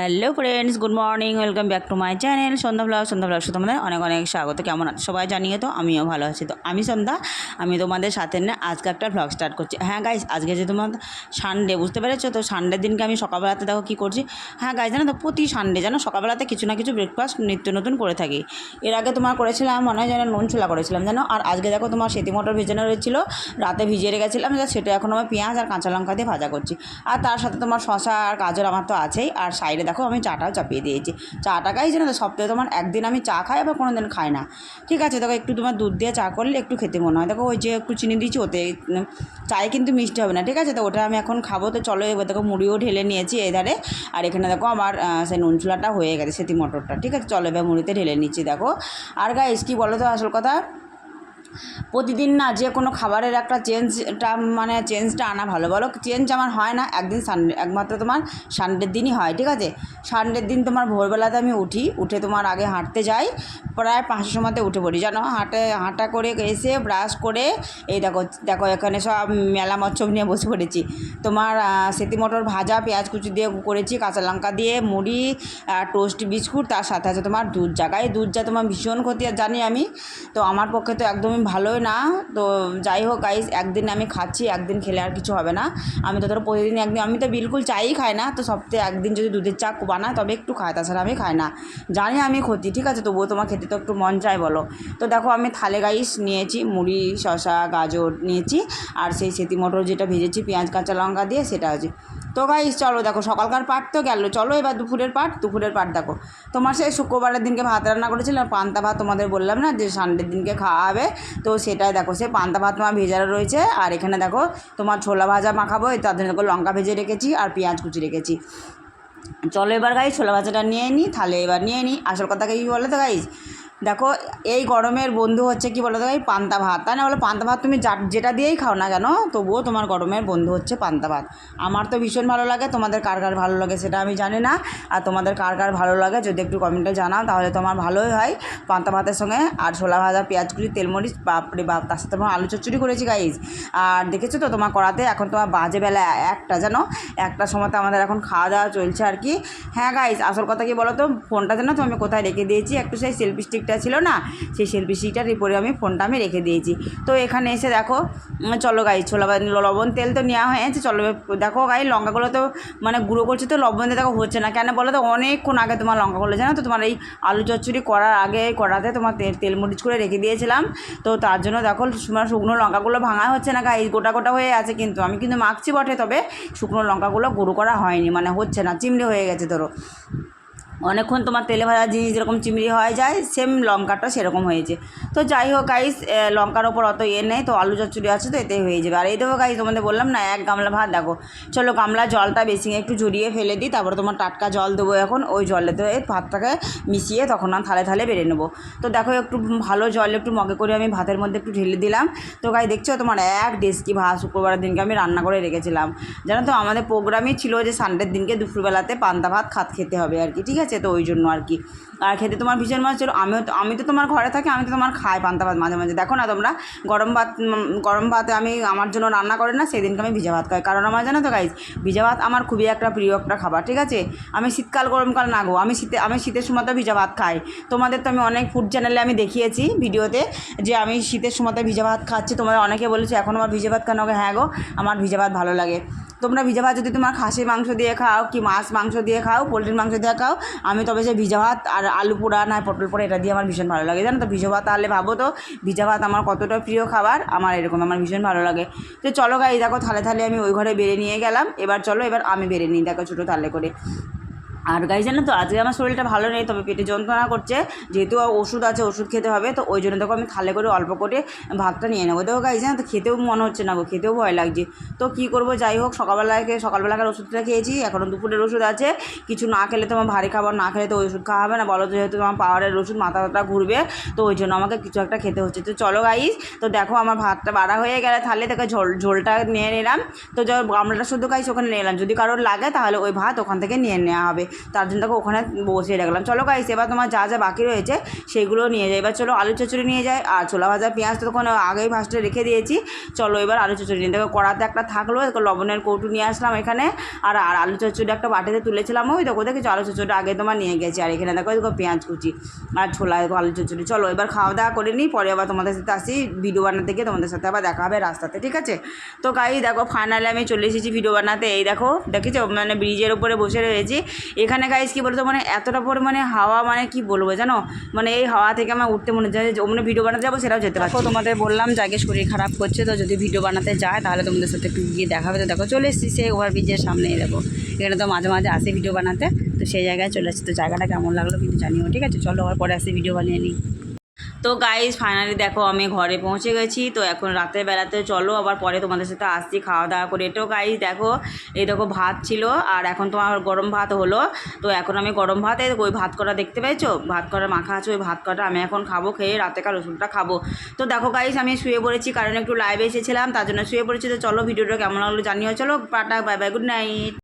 Hello friends good morning welcome back to my channel Sandhya blog Sandhya blog তোমাদের অনেক অনেক স্বাগত। কেমন আছো? সবাই জানিয়ে তো, আমিও ভালো আছি। তো আমি সন্ধ্যা, আমি তোমাদের সাথে নিয়ে আজকে একটা ভ্লগ স্টার্ট করছি। হ্যাঁ গাইজ আজকে যে তোমার সানডে বুঝতে পেরেছ? তো সানডের দিনকে আমি সকালবেলাতে দেখো কী করছি। হ্যাঁ গাইজ জানো তো, প্রতি সানডে জানো, সকালবেলাতে কিছু না কিছু ব্রেকফাস্ট নিত্য নতুন করে থাকি। এর আগে তোমার করেছিলাম, মনে হয় যেন নুন ছোলা করেছিলাম, জানো? আর আজকে দেখো তোমার সেতি মটর ভেজানো রয়েছিল, রাতে ভিজিয়ে রেখেছিলাম যা সেটা এখন আমার পেঁয়াজ আর কাঁচা লঙ্কা দিয়ে ভাজা করছি। আর তার সাথে তোমার শশা আর গাজর আমার তো আছেই, আর সাইডে দেখো আমি চাটাও চাপিয়ে দিয়েছি। চাটা খাই জানো তো? সপ্তাহে তোমার একদিন আমি চা খাই, আবার কোনো দিন খাই না। ঠিক আছে, দেখো একটু তোমার দুধ দিয়ে চা করলে একটু খেতে মনে হয়। দেখো ওই যে একটু চিনি দিয়েছি, ওতে চায়ে কিন্তু মিষ্টি হবে না। ঠিক আছে, তো ওটা আমি এখন খাব। তো চলো এবার দেখো মুড়িও ঢেলে নিয়েছি এই ধারে আর এখানে দেখো আমার সেই নুন চুলাটা হয়ে গেছে, সেতি মটরটা। ঠিক আছে, চলো এবার মুড়িতে ঢেলে নিচ্ছি, দেখো। আর গাইস কি বলো তো আসল কথা? প্রতিদিন না যে কোনো খাবারের একটা চেঞ্জটা মানে চেঞ্জটা আনা ভালো। বলো, চেঞ্জ আমার হয় না, একদিন সানডে একমাত্র তোমার সানডের দিনই হয়, ঠিক আছে? সানডের দিন তোমার ভোরবেলাতে আমি উঠি, উঠে তোমার আগে হাঁটতে যাই, প্রায় পাঁচটার সময়তে উঠে পড়ি। জানো, হাঁটে, হাঁটা করে এসে ব্রাশ করে, এই দেখো দেখো এখানে সব মেলা মচ্ছব নিয়ে বসে পড়েছি। তোমার সেতি মটর ভাজা, পেঁয়াজ কুচি দিয়ে করেছি, কাঁচা লঙ্কা দিয়ে, মুড়ি টোস্ট বিস্কুট, তার সাথে আছে তোমার দুধ চা গায়ে দুধ চা তোমার ভীষণ ক্ষতি, জানি আমি। তো আমার পক্ষে তো একদমই ভালোই না। তো যাই হোক গাইস একদিন আমি খাচ্ছি, একদিন খেলে আর কিছু হবে না। আমি তো ধরো প্রতিদিন একদিন, আমি তো বিলকুল চাই খাই না, তো সপ্তাহে একদিন যদি দুধের চা বানায় তবে একটু খাই তাছাড়া আমি খাই না। জানি আমি ক্ষতি, ঠিক আছে? তবুও তোমার খেতে তো একটু মন চায় বলো। তো দেখো আমি থালে গাইস নিয়েছি, মুড়ি, শসা, গাজর নিয়েছি, আর সেই সেতি মটর যেটা ভেজেছি, পেঁয়াজ, কাঁচা লঙ্কা দিয়ে সেটা আছে তো গাইস চলো দেখো, সকালকার পাট তো গেল। চলো এবার দুপুরের পাট দুপুরের পাট দেখো। তোমার সেই শুক্রবারের দিনকে ভাত রান্না করেছিলাম, পান্তা ভাত তোমাদের বললাম না যে সানডের দিনকে খাওয়া হবে। তো সেটাই দেখো, সে পান্তা ভাত তোমার ভেজানো রয়েছে, আর এখানে দেখো তোমার ছোলা ভাজা মাখাবো তার জন্য দেখো লঙ্কা ভেজে রেখেছি আর পেঁয়াজ কুচি রেখেছি। চলো এবার গাইজ ছোলা ভাজাটা নিয়ে নিই তাহলে এবার নিয়ে নিই আসল কথা কি বলো তো গাইজ দেখো, এই গরমের বন্ধু হচ্ছে কি বলো তো, এই পান্তা ভাত। তাই না বলো, পান্তা ভাত তুমি যা যেটা দিয়েই খাও না কেন, তবুও তোমার গরমের বন্ধু হচ্ছে পান্তা ভাত। আমার তো ভীষণ ভালো লাগে, তোমাদের কার কার ভালো লাগে সেটা আমি জানি না। আর তোমাদের কার কার ভালো লাগে যদি একটু কমেন্টে জানাও, তাহলে তোমার ভালোই হয়। পান্তা ভাতের সঙ্গে আর ছোলা ভাজা পেঁয়াজ কুচি তেলমরিচ, বাপরে বাপ, তার সাথে তোমার আলু চচ্চড়ি করেছি গাইজ আর দেখেছ তো তোমার করাতে এখন তোমার বাজে বেলা একটা জানো একটা সময়তে আমাদের এখন খাওয়া দাওয়া চলছে আর কি। হ্যাঁ গাইজ আসল কথা কি বলো তো, ফোনটা যেন তো আমি কোথায় রেখে দিয়েছি, একটু সেই সেলফি স্টিকটা ছিল না, সেই সেলফি স্টিকটার উপরে আমি ফোনটা আমি রেখে দিয়েছি। তো এখানে এসে দেখো চলো গাই ছোলা লবণ তেল তো নেওয়া হয়েছে, চলো দেখো গাই লঙ্কাগুলো তো মানে গুঁড়ো করছে তো লবণ দিয়ে দেখো হচ্ছে না। কেন বলো তো, অনেকক্ষণ আগে তোমার লঙ্কাগুলো, জানো তো, তোমার এই আলু চচ্চড়ি করার আগে কড়াতে তোমার তেল মরিচ করে রেখে দিয়েছিলাম। তো তার জন্য দেখো শুকনো লঙ্কাগুলো ভাঙা হচ্ছে না গাই গোটা গোটা হয়ে আছে কিন্তু, আমি কিন্তু মাখছি বটে, তবে শুকনো লঙ্কাগুলো গুঁড়ো করা হয়নি মানে হচ্ছে না, চিমড়ি হয়ে গেছে ধরো। অনেকক্ষণ তোমার তেলে ভাজা জিনিস যেরকম চিমড়ি হয়ে যায় সেম লঙ্কাটা সেরকম হয়েছে। তো যাই হোক গাইস লঙ্কার ওপর অত ইয়ে নেই, তো আলু চচ্চড়ি আছে তো এতে হয়ে যাবে। আর এই দেখো গাইস তোমাদের বললাম না, এক গামলা ভাত, দেখো। চলো গামলা জলটা বেশি একটু ঝরিয়ে ফেলে দিই, তারপরে তোমার টাটকা জল দেবো এখন। ওই জলে এই ভাতটাকে মিশিয়ে তখন আমি থালে থালে বেড়ে নেব। তো দেখো একটু ভালো জল একটু মগে করে আমি ভাতের মধ্যে একটু ঢেলে দিলাম। তো গাই দেখছ তোমার এক ডেস্কি ভাত শুক্রবারের দিনকে আমি রান্না করে রেখেছিলাম। জানো তো আমাদের প্রোগ্রামই ছিল যে সানডের দিনকে দুপুরবেলাতে পান্তা ভাত খাত খেতে হবে আর কি, ঠিক আছে? তো ওই জন্য আর কি। আর খেতে তোমার ভীষণ মজা ছিল। আমিও তো আমি তো তোমার ঘরে থাকি, আমি তো তোমার খাই পান্তা ভাত মাঝে মাঝে। দেখো না তোমরা, গরম ভাত গরম ভাতে আমি আমার জন্য রান্না করে না, সেদিনকে আমি ভিজা ভাত খাই। কারণ আমার জানো তো গাইজ ভিজা ভাত আমার খুবই একটা প্রিয় একটা খাবার, ঠিক আছে? আমি শীতকাল, গরমকাল না গো, আমি শীতে আমি শীতের সময় তো ভিজা ভাত খাই। তোমাদের তো আমি অনেক ফুড চ্যানেলে আমি দেখিয়েছি ভিডিওতে যে আমি শীতের সময়তে ভিজা ভাত খাচ্ছি। তোমাদের অনেকে বলেছে, এখন আমার ভিজা ভাত কেন? হ্যাঁ গো, আমার ভিজা ভাত ভালো লাগে। তোমরা ভিজা ভাত যদি তোমার খাসির মাংস দিয়ে খাও কি মাছ মাংস দিয়ে খাও, পোলট্রির মাংস দিয়ে খাও, আমি তবে যে ভিজা ভাত আর আলু পোড়া না পটল পোড়া, এটা দিয়ে আমার ভীষণ ভালো লাগে। জানো তো, ভিজা ভাত তাহলে ভাবো তো, ভিজা ভাত আমার কতটা প্রিয় খাবার, আমার এরকম, আমার ভীষণ ভালো লাগে। তো চলো গাই দেখো থালে থালে আমি ওই ঘরে বেড়ে নিয়ে গেলাম, এবার চলো, এবার আমি বেড়ে নিই, দেখো ছোটো থালে করে। আর গাই জানো তো, আজকে আমার শরীরটা ভালো নেই, তবে পেটে যন্ত্রণা করছে, যেহেতু ওষুধ আছে, ওষুধ খেতে হবে, তো ওই জন্য দেখো আমি থালে করে অল্প করে ভাতটা নিয়ে নেব। দেখো গাই জানো তো, খেতেও মনে হচ্ছে না গো, খেতেও ভয় লাগছে। তো কী করব, যাই হোক সকালবেলায় সকালবেলাকার ওষুধটা খেয়েছি এখনও দুপুরের ওষুধ আছে। কিছু না খেলে তোমার ভারী খাবার, না খেলে তো ওই ওষুধ খাওয়া হবে না, বলো তো যেহেতু তোমার পাওয়ারের ওষুধ মাথা ব্যথা ঘুরবে, তো ওই জন্য আমাকে কিছু একটা খেতে হচ্ছে। তো চলো গাইস তো দেখো আমার ভাতটা বাড়া হয়ে গেলে তাহলে দেখো ঝোল, ঝোলটা নিয়ে নিলাম। তো যখন গামলাটা শুধু গাইস ওখানে নিয়ে এলাম। যদি কারোর লাগে তাহলে ওই ভাত ওখান থেকে নিয়ে নেওয়া হবে। তার জন্য দেখো ওখানে বসিয়ে রাখলাম। চলো গাইস এবার তোমার যা যা বাকি রয়েছে সেগুলো নিয়ে যাই। এবার চলো আলু চচ্চড়ি নিয়ে যাই। আর ছোলা ভাজা, পেঁয়াজ তো তখন আগেই ফার্স্টে রেখে দিয়েছি। চলো এবার আলু চচ্চড়ি নিয়ে দেখো কড়াতে একটা থাকল লবণের কৌটু নিয়ে আসলাম এখানে। আর আর আলু চচ্চড়ি একটা বাটিতে তুলেছিলাম। ওই দেখো দেখেছ, আলু চচ্চড়িটা আগে তোমার নিয়ে গেছি। আর এখানে দেখো দেখো পেঁয়াজ কুচি আর ছোলা, দেখো আলু চচ্চড়ি। চলো এবার খাওয়া দাওয়া করে নিই। পরে আবার তোমাদের সাথে আসি ভিডিও বানাতে গিয়ে। তোমাদের সাথে আবার দেখা হবে রাস্তাতে, ঠিক আছে? তো গাই দেখো ফাইনালি আমি চলে এসেছি ভিডিও বানাতে। এই দেখো, দেখেছ? মানে ব্রিজের উপরে বসে রয়েছি। এখানে গাইস কী বলতো মানে এতটা পরিমাণে হাওয়া মানে কি বলব জানো? মানে এই হাওয়া থেকে আমার উঠতে মনে যায় যে মানে ভিডিও বানাতে যাব, সেটাও যেতে পারব তোমাদের বললাম যাকে শরীর খারাপ করছে, তো যদি ভিডিও বানাতে যায়, তাহলে তোমাদের সাথে একটু গিয়ে দেখাবে তো দেখো, চলে এসছি সেই ওভার ব্রিজের সামনেই দেখো। এখানে তো মাঝে মাঝে আসে ভিডিও বানাতে, তো সেই জায়গায় চলে আসছি তো জায়গাটা কেমন লাগল কিন্তু জানিও, ঠিক আছে? চলো আবার পরে আসি ভিডিও বানিয়ে নিই। তো গাইজ ফাইনালি দেখো আমি ঘরে পৌঁছে গেছি। তো এখন রাতের বেলাতে চলো, আবার পরে তোমাদের সাথে আসছি খাওয়া দাওয়া করে। এটাও গাইজ দেখো, এই দেখো ভাত ছিল, আর এখন তোমার গরম ভাত হলো। তো এখন আমি গরম ভাত ওই ভাত করা দেখতে পেয়েছ? ভাত করা মাখা আছে, ওই ভাত কটা আমি এখন খাব, খেয়ে রাতেকার রসুনটা খাব। তো দেখো গাইজ আমি শুয়ে পড়েছি, কারণ একটু লাইভে এসেছিলাম, তার জন্য শুয়ে পড়েছি। তো চলো, ভিডিওটা কেমন লাগল জানিও। চলো, tata bye bye good night